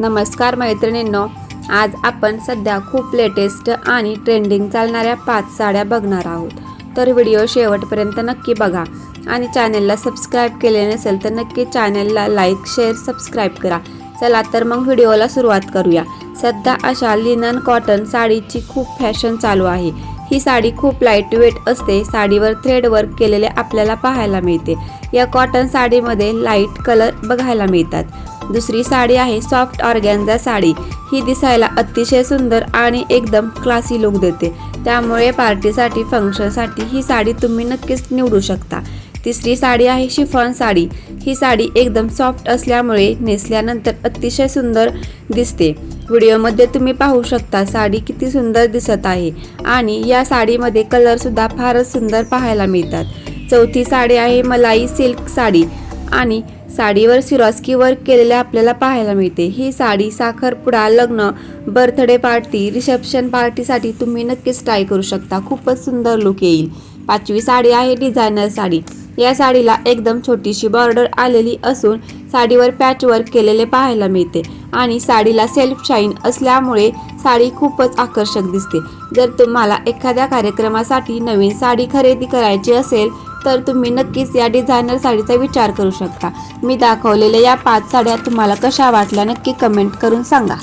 नमस्कार मैत्रिणींनो आज आपण सध्या खूप लेटेस्ट आणि ट्रेंडिंग चालणाऱ्या पाच साड्या बघणार आहोत. तर व्हिडिओ शेवटपर्यंत नक्की बघा आणि चॅनेलला सबस्क्राईब केले नसेल तर नक्की चॅनेलला लाईक शेअर सबस्क्राईब करा. चला तर मग व्हिडिओला सुरुवात करूया. सध्या अशा लिनन कॉटन साडीची खूप फॅशन चालू आहे. ही साडी खूप लाइट वेट असते. साडीवर थ्रेड वर्क केलेले आपल्याला पाहायला मिळते. या कॉटन साडीमध्ये लाइट कलर बघायला मिळतात. दुसरी साडी आहे सॉफ्ट ऑर्गॅन्झा साडी. ही दिसायला अतिशय सुंदर आणि एकदम क्लासी लुक देते. त्यामुळे पार्टीसाठी फंक्शनसाठी ही साडी तुम्ही नक्कीच निवडू शकता. तिसरी साडी आहे शिफॉन साडी. ही साडी एकदम सॉफ्ट असल्यामुळे नेसल्यानंतर अतिशय सुंदर दिसते. व्हिडिओमध्ये तुम्ही पाहू शकता साडी किती सुंदर दिसत आहे आणि या साडीमध्ये कलरसुद्धा फारच सुंदर पाहायला मिळतात. चौथी साडी आहे मलाई सिल्क साडी आणि साडीवर सिरॉस्की वर्क केलेले आपल्याला पाहायला मिळते. ही साडी साखरपुडा लग्न बर्थडे पार्टी रिसेप्शन पार्टीसाठी तुम्ही नक्कीच ट्राय करू शकता. खूपच सुंदर लुक येईल. पाचवी साडी आहे डिझायनर साडी. या साडीला एकदम छोटीशी बॉर्डर आलेली असून साडीवर पॅच वर्क केलेले पाहायला मिळते आणि साडीला सेल्फ शाईन असल्यामुळे साडी खूपच आकर्षक दिसते. जर तुम्हाला एखाद्या कार्यक्रमासाठी नवीन साडी खरेदी करायची असेल तर तुम्ही नक्कीच या डिझायनर साडीचा विचार करू शकता. मी दाखवलेल्या या पाच साड्या तुम्हाला कशा वाटल्या नक्की कमेंट करून सांगा.